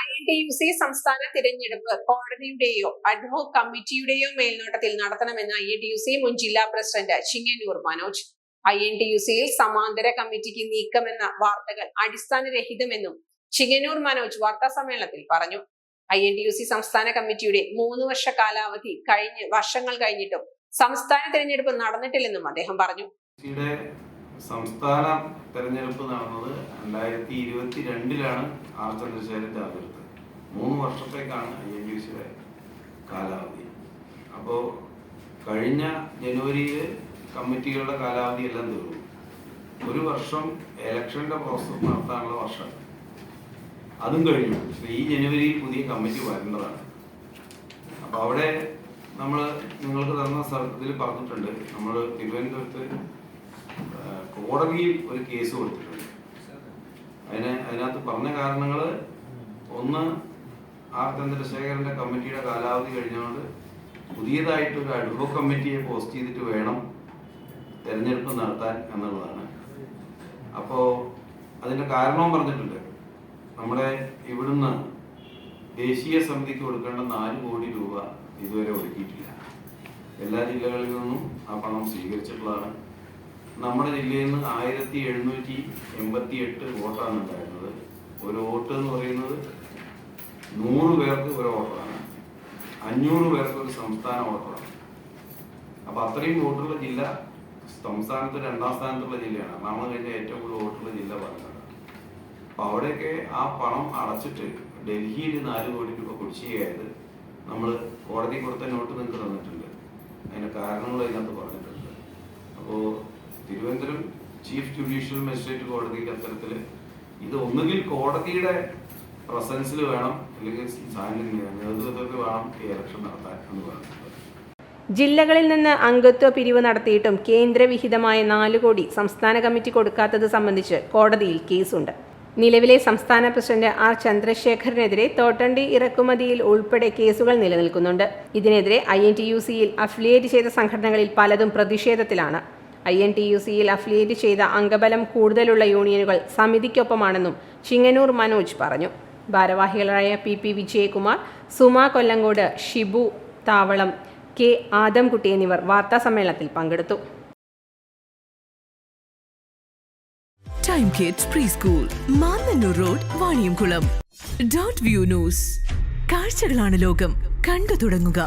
I T U C സംസ്ഥാന തിരഞ്ഞെടുപ്പ് കോടതിയുടെയോ ad hoc കമ്മിറ്റിയുടെയോ മേൽനോട്ടത്തിൽ നടത്തണമെന്ന് I N T U C മുൻ ജില്ലാ president Chengannur Manoj. I N T U സിയിൽ സമാന്തര കമ്മിറ്റിക്ക് നീക്കമെന്ന വാർത്തകൾ അടിസ്ഥാനരഹിതമെന്നും ചിങ്ങന്നൂർ മനോജ് വാർത്താ സമ്മേളനത്തിൽ പറഞ്ഞു. I N T U C സംസ്ഥാന കമ്മിറ്റിയുടെ മൂന്ന് വർഷ കാലാവധി കഴിഞ്ഞ് വർഷങ്ങൾ കഴിഞ്ഞിട്ടും സംസ്ഥാന തിരഞ്ഞെടുപ്പ് നടന്നിട്ടില്ലെന്നും അദ്ദേഹം പറഞ്ഞു. സംസ്ഥാന തെരഞ്ഞെടുപ്പ് നടന്നത് രണ്ടായിരത്തി ഇരുപത്തി രണ്ടിലാണ് ആർ ചന്ദ്രശേഖരൻ തെരഞ്ഞെടുത്തത് മൂന്ന് വർഷത്തേക്കാണ് ഐ ഡി സിയുടെ കാലാവധി. അപ്പോൾ കഴിഞ്ഞ ജനുവരിയിൽ കമ്മിറ്റികളുടെ കാലാവധി എല്ലാം തീർന്നു. ഒരു വർഷം ഇലക്ഷന്റെ പ്രോസസ്സ് നടത്താനുള്ള വർഷം. അതും കഴിഞ്ഞു. ഈ ജനുവരിയിൽ പുതിയ കമ്മിറ്റി വരേണ്ടതാണ്. അപ്പോൾ അവിടെ നമ്മൾ നിങ്ങൾക്ക് തന്ന സ്ഥലത്തിൽ പറഞ്ഞിട്ടുണ്ട്. നമ്മൾ തിരുവനന്തപുരത്ത് കോടതിയിൽ ഒരു കേസ് കൊടുത്തിട്ടുണ്ട്. അതിന് അതിനകത്ത് പറഞ്ഞ കാരണങ്ങൾ ഒന്ന് ആർ ചന്ദ്രശേഖരന്റെ കമ്മിറ്റിയുടെ കാലാവധി കഴിഞ്ഞുകൊണ്ട് പുതിയതായിട്ട് ഒരു അഡ്വോ കമ്മിറ്റിയെ പോസ്റ്റ് ചെയ്തിട്ട് വേണം തെരഞ്ഞെടുപ്പ് നടത്താൻ എന്നുള്ളതാണ്. അപ്പോൾ അതിന്റെ കാരണവും പറഞ്ഞിട്ടുണ്ട്. നമ്മുടെ ഇവിടുന്ന് ദേശീയ സമിതിക്ക് കൊടുക്കേണ്ട നാല് കോടി രൂപ ഇതുവരെ ഒഴുക്കിയിട്ടില്ല എല്ലാ ജില്ലകളിൽ നിന്നും ആ പണം സ്വീകരിച്ചിട്ടുള്ളതാണ്. നമ്മുടെ ജില്ലയിൽ നിന്ന് ആയിരത്തി എഴുന്നൂറ്റി എൺപത്തി എട്ട് വോട്ടാണ് ഉണ്ടായിരുന്നത്. ഒരു വോട്ട് എന്ന് പറയുന്നത് നൂറ് പേർക്ക് ഒരു വോട്ടറാണ്. അഞ്ഞൂറ് പേർക്ക് ഒരു സംസ്ഥാന വോട്ടറാണ്. അപ്പൊ അത്രയും വോട്ടുള്ള ജില്ല സംസ്ഥാനത്ത് രണ്ടാം സ്ഥാനത്തുള്ള ജില്ലയാണ്. നമ്മൾ കഴിഞ്ഞ ഏറ്റവും കൂടുതൽ വോട്ടുള്ള ജില്ല പാലക്കാട് അപ്പൊ അവിടെയൊക്കെ ആ പണം അടച്ചിട്ട് ഡൽഹിയിൽ നാല് കോടി രൂപ കുടിശ്ശികയായത് നമ്മൾ കോടതി കൊടുത്ത നോട്ട് നിങ്ങൾക്ക് തന്നിട്ടുണ്ട്. അതിന്റെ കാരണങ്ങൾ അതിനകത്ത് പറഞ്ഞിട്ടുണ്ട്. അപ്പോൾ തിരുവനന്തപുരം ചീഫ് ജുഡീഷ്യൽ മജിസ്ട്രേറ്റ് കോടതിയിൽ അത്തരത്തിൽ ഇത് ഒന്നുകിൽ കോടതിയുടെ പ്രസൻസിൽ വേണം അല്ലെങ്കിൽ നേതൃത്വത്തിൽ വേണം ഇലക്ഷൻ നടത്താൻ എന്ന് പറയുന്നത്. ജില്ലകളിൽ നിന്ന് അംഗത്വ പിരിവ് നടത്തിയിട്ടും കേന്ദ്രവിഹിതമായ നാല് കോടി സംസ്ഥാന കമ്മിറ്റി കൊടുക്കാത്തത് സംബന്ധിച്ച് കോടതിയിൽ കേസുണ്ട്. നിലവിലെ സംസ്ഥാന പ്രസിഡന്റ് ആർ ചന്ദ്രശേഖരനെതിരെ തോട്ടണ്ടി ഇറക്കുമതിയിൽ ഉൾപ്പെടെ കേസുകൾ നിലനിൽക്കുന്നുണ്ട്. ഇതിനെതിരെ ഐ എൻ ടി യു സിയിൽ അഫിലിയേറ്റ് ചെയ്ത സംഘടനകളിൽ പലതും പ്രതിഷേധത്തിലാണ്. ഐ എൻ ടി യു സിയിൽ അഫിലിയേറ്റ് ചെയ്ത അംഗബലം കൂടുതലുള്ള യൂണിയനുകൾ സമിതിക്കൊപ്പമാണെന്നും ചിങ്ങനൂർ മനോജ് പറഞ്ഞു. ഭാരവാഹികളായ P P Vijayakumar Suma Kollengode Shibu Thavalam K Adamkutty എന്നിവർ വാർത്താ സമ്മേളനത്തിൽ പങ്കെടുത്തു. Time Kids preschool road view news കാഴ്ചകളാണ് ലോകം. കണ്ടു തുടങ്ങുക.